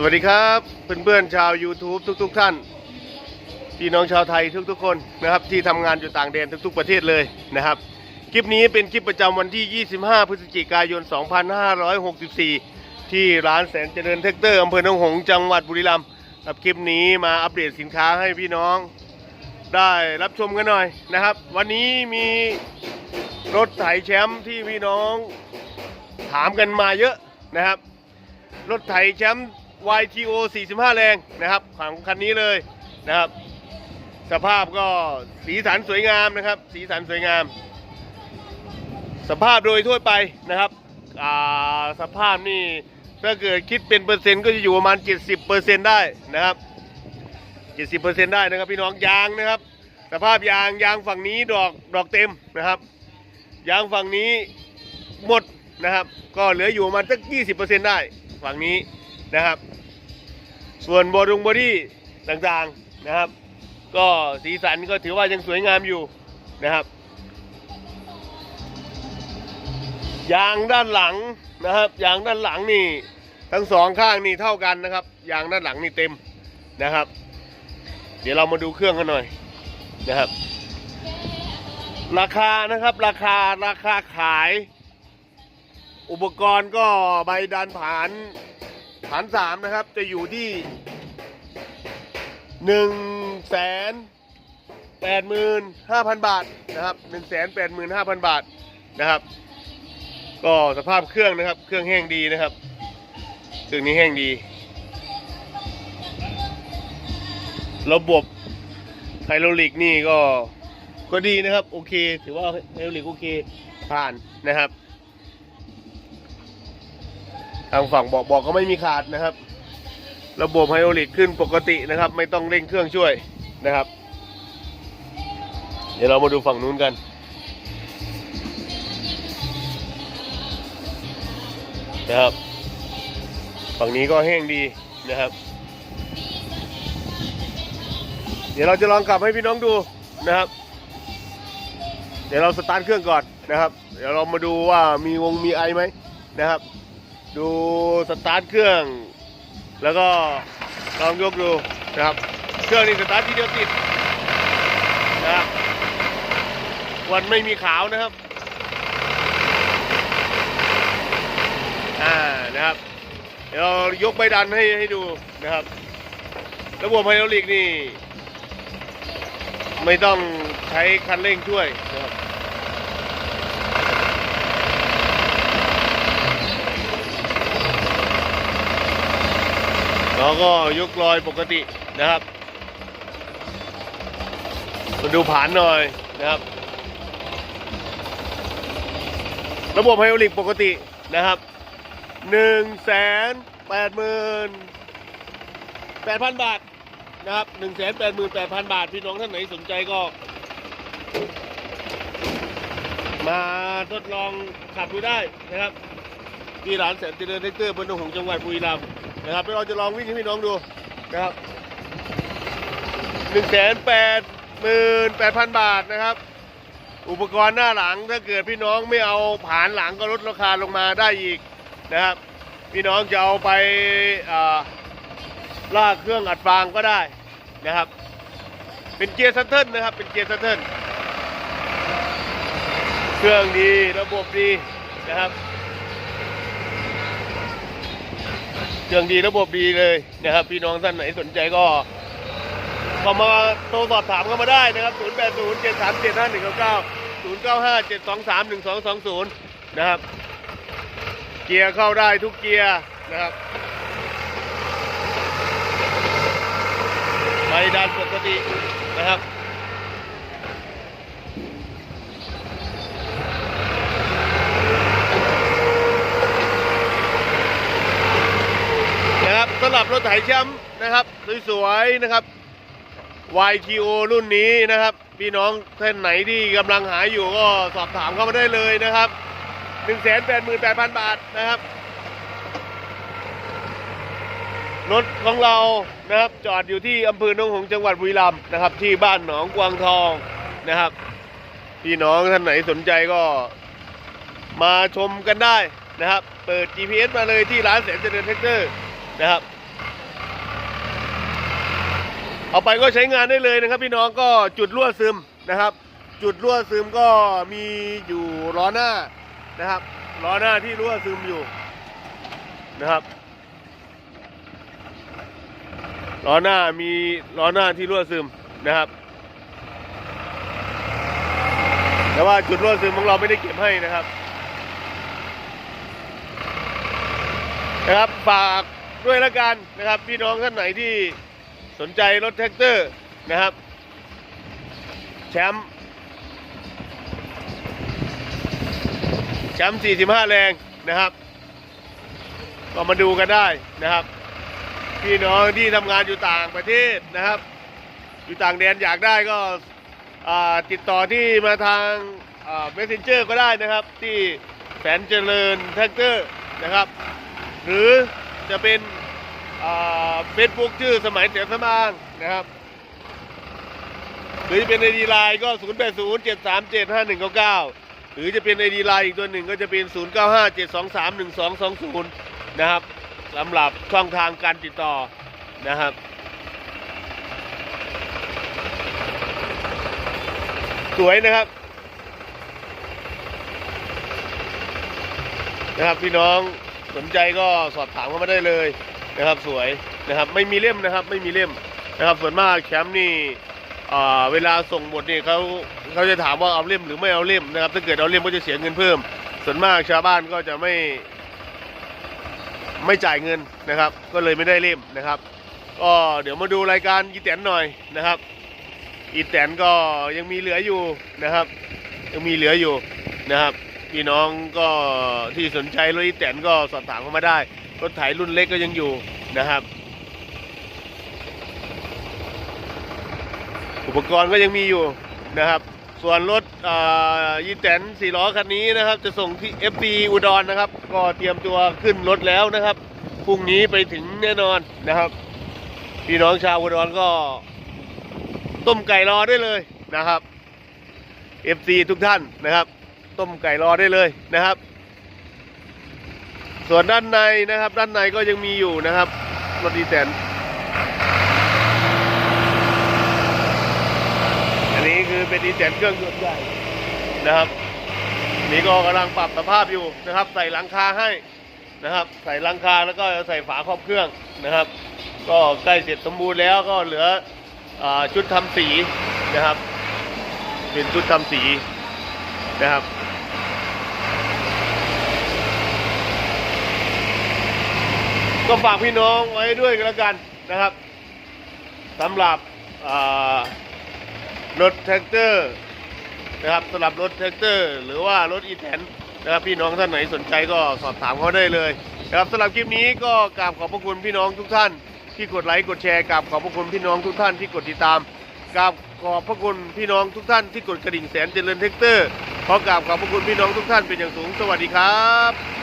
สวัสดีครับเพื่อนๆชาว YouTube ทุกๆท่าน พี่น้องชาวไทยทุกๆคนนะครับที่ทำงานอยู่ต่างแดนทุกๆประเทศเลยนะครับ คลิปนี้เป็นคลิปประจำวันที่ 25 พฤศจิกายน 2564 ที่ร้านแสนเจริญเทคเตอร์อำเภอหนองหงส์จังหวัดบุรีรัมย์ครับคลิปนี้มาอัปเดตสินค้าให้พี่น้องได้รับชมกันหน่อยนะครับ วันนี้มีรถไถแชมป์ที่พี่น้องถามกันมาเยอะนะครับ รถไถแชมป์ YTO 45 แรงนะครับของคันนี้เลยนะครับ สภาพก็สีสันสวยงามนะครับ สีสันสวยงาม สภาพโดยทั่วไปนะครับอ่าสภาพนี่ถ้าเกิดคิดเป็นเปอร์เซ็นต์ก็จะอยู่ประมาณ 70เปอร์เซ็นต์ได้นะครับ 70เปอร์เซ็นต์ได้นะครับพี่น้องยางนะครับ สภาพยางยางฝั่งนี้ดอกดอกเต็มนะครับ ยางฝั่งนี้หมดนะครับ ก็เหลืออยู่ประมาณสัก 20เปอร์เซ็นต์ได้ฝั่งนี้ นะครับ ส่วนบอดุงบอดี้ต่างๆนะครับ ก็สีสันก็ถือว่ายังสวยงามอยู่นะครับ ยางด้านหลังนะครับยางด้านหลังนี่ทั้งสองข้างนี่เท่ากันนะครับยางด้านหลังนี่เต็มนะครับ เดี๋ยวเรามาดูเครื่องกันหน่อยนะครับ ราคานะครับราคาราคาขาย อุปกรณ์ก็ใบดันผ่าน ผานสามนะครับจะอยู่ที่หนึ่งแสนแปดหมื่นห้าพันบาทนะครับหนึ่งแสนแปดหมื่นห้าพันบาทนะครับ ก็สภาพเครื่องนะครับ เครื่องแห้งดีนะครับเครื่องนี้แห้งดี ระบบไฮดรอลิกนี่ก็ก็ดีนะครับ โอเค ถือว่าไฮดรอลิกโอเคผ่านนะครับ ทางฝั่งบอกบอกก็ไม่มีขาดนะครับ ระบบไฮดรอลิกขึ้นปกตินะครับ ไม่ต้องเร่งเครื่องช่วยนะครับ เดี๋ยวเรามาดูฝั่งนู้นกัน นะครับ ฝั่งนี้ก็แห้งดีนะครับ เดี๋ยวเราจะลองขับให้พี่น้องดูนะครับ เดี๋ยวเราสตาร์ทเครื่องก่อนนะครับ เดี๋ยวเรามาดูว่ามีวงมีไอไหมนะครับ ดูสตาร์ทเครื่อง แล้วก็ลองยกดูนะครับ เครื่องนี้สตาร์ททีเดียวติดนะครับวันไม่มีขาวนะครับอ่านะครับ เดี๋ยวยกใบดันให้ให้ดูนะครับ ระบบไฮดรอลิกนี่ ไม่ต้องใช้คันเร่งช่วยนะครับ แล้วก็ยกลอยปกตินะครับมาดูผานหน่อยนะครับ ระบบไฮดรอลิกปกตินะครับหนึ่งแสนแปดหมื่นแปดพันบาทนะครับหนึ่งแสนแปดหมื่นแปดพันบาท พี่น้องท่านไหนสนใจก็ มาทดลองขับดูได้นะครับ ที่ร้านแสนเจริญเทคเตอร์บนหนองจังหวัดบุรีรัมย์ นะครับเราจะลองวิ่งให้พี่น้องดูนะครับหนึ่งแสนแปดหมื่นแปดพันบาทนะครับ อุปกรณ์หน้าหลังถ้าเกิดพี่น้องไม่เอาผานหลังก็ลดราคาลงมาได้อีกนะครับ พี่น้องจะเอาไปาลากเครื่องอัดฟางก็ได้นะครับ เป็นเกียร์ซัตเทิลนะครับ เป็นเกียร์ซัตเทิลเครื่องดีระบบดีนะครับ เครื่องดีระบบดีเลยนะครับ พี่น้องท่านไหนสนใจก็เข้ามาโทรสอบถามเข้ามาได้นะครับ 0 8 0 7 3 7 5 1 9 9 0 9 5 7 2 3 1 2 2 0 นะครับ เกียร์เข้าได้ทุกเกียร์นะครับใบดันปกตินะครับ นะครับสำหรับรถไถแชมป์นะครับสวยๆนะครับ YTO รุ่นนี้นะครับ พี่น้องท่านไหนที่กำลังหาอยู่ก็สอบถามเข้ามาได้เลยนะครับ188,000 บาทนะครับ รถของเรานะครับจอดอยู่ที่อำเภอหนองหงจังหวัดบุรีรัมย์นะครับ ที่บ้านหนองกวางทองนะครับ พี่น้องท่านไหนสนใจก็มาชมกันได้นะครับ เปิด GPS มาเลยที่ร้านแสนเจริญเทคเตอร์นะครับ เอาไปก็ใช้งานได้เลยนะครับ พี่น้องก็จุดรั่วซึมนะครับ จุดรั่วซึมก็มีอยู่ล้อหน้านะครับล้อหน้าที่รั่วซึมอยู่นะครับล้อหน้ามีล้อหน้าที่รั่วซึมนะครับ แต่ว่าจุดรั่วซึมของเราไม่ได้เก็บให้นะครับนะครับฝากด้วยละกันนะครับ พี่น้องท่านไหนที่ สนใจรถแท็กเตอร์นะครับ แชมป์แชมป์ 45 แรงนะครับ ก็มาดูกันได้นะครับ พี่น้องที่ทำงานอยู่ต่างประเทศนะครับ อยู่ต่างแดนอยากได้ก็ติดต่อที่มาทางเมสเซนเจอร์ก็ได้นะครับ ที่แสนเจริญแท็กเตอร์นะครับ หรือจะเป็น เฟซบุ๊กชื่อสมัยเสียสมางนะครับ หรือจะเป็นไอดีไลน์ก็ 0 8 0 7 3 7 5 1 9 9 หรือจะเป็นไอดีไลน์อีกตัวหนึ่งก็จะเป็น 0 9 5 7 2 3 1 2 2 0 นะครับสำหรับช่องทางการติดต่อนะครับสวยนะครับ นะครับพี่น้องสนใจก็สอบถามเข้ามาได้เลย นะครับสวยนะครับไม่มีเล่มนะครับไม่มีเล่มนะครับส่วนมากแชมป์นี่เวลาส่งบทนี่เขาเขาจะถามว่าเอาเล่มหรือไม่เอาเล่มนะครับ ถ้าเกิดเอาเล่มก็จะเสียเงินเพิ่ม ส่วนมากชาวบ้านก็จะไม่ ไม่จ่ายเงินนะครับ ก็เลยไม่ได้เล่มนะครับก็เดี๋ยวมาดูรายการอีแตนหน่อยนะครับ อีแตนก็ยังมีเหลืออยู่นะครับ ยังมีเหลืออยู่นะครับพี่น้องก็ที่สนใจรถอีแตนก็สอบถามเข้ามาได้ รถไถรุ่นเล็กก็ยังอยู่นะครับ อุปกรณ์ก็ยังมีอยู่นะครับ ส่วนรถยี่แตนสี่ล้อคันนี้นะครับ จะส่งที่ FP อุดรนะครับ ก็เตรียมตัวขึ้นรถแล้วนะครับพรุ่งนี้ไปถึงแน่นอนนะครับพี่น้องชาวอุดรก็ต้มไก่รอได้เลยนะครับ FC ทุกท่านนะครับ ต้มไก่รอได้เลยนะครับ ส่วนด้านในนะครับ ด้านในก็ยังมีอยู่นะครับรถดีแตนอันนี้คือเป็นดีแตนเครื่องยนต์ใหญ่นะครับนี่ก็กำลังปรับสภาพอยู่นะครับ ใส่หลังคาให้นะครับ ใส่หลังคาแล้วก็ใส่ฝาครอบเครื่องนะครับ ก็ใกล้เสร็จสมบูรณ์แล้วก็เหลืออชุดทำสีนะครับ เป็นชุดทำสีนะครับ ก็ฝากพี่น้องไว้ด้วยกันแล้วกันนะครับสำหรับรถแท็กเตอร์นะครับสำหรับรถแท็กเตอร์ หรือว่ารถอีแทนนะครับพี่น้องท่านไหนสนใจก็สอบถามเขาได้เลยนะครับสำหรับคลิปนี้ก็กราบขอบพระคุณพี่น้องทุกท่าน ที่กดไลค์กดแชร์กราบขอบพระคุณพี่น้องทุกท่านที่กดติดตามกราบขอบพระคุณพี่น้องทุกท่านที่กดกระดิ่งแสนเจริญแท็กเตอร์ขอกราบขอบพระคุณพี่น้องทุกท่านเป็นอย่างสูงสวัสดีครับ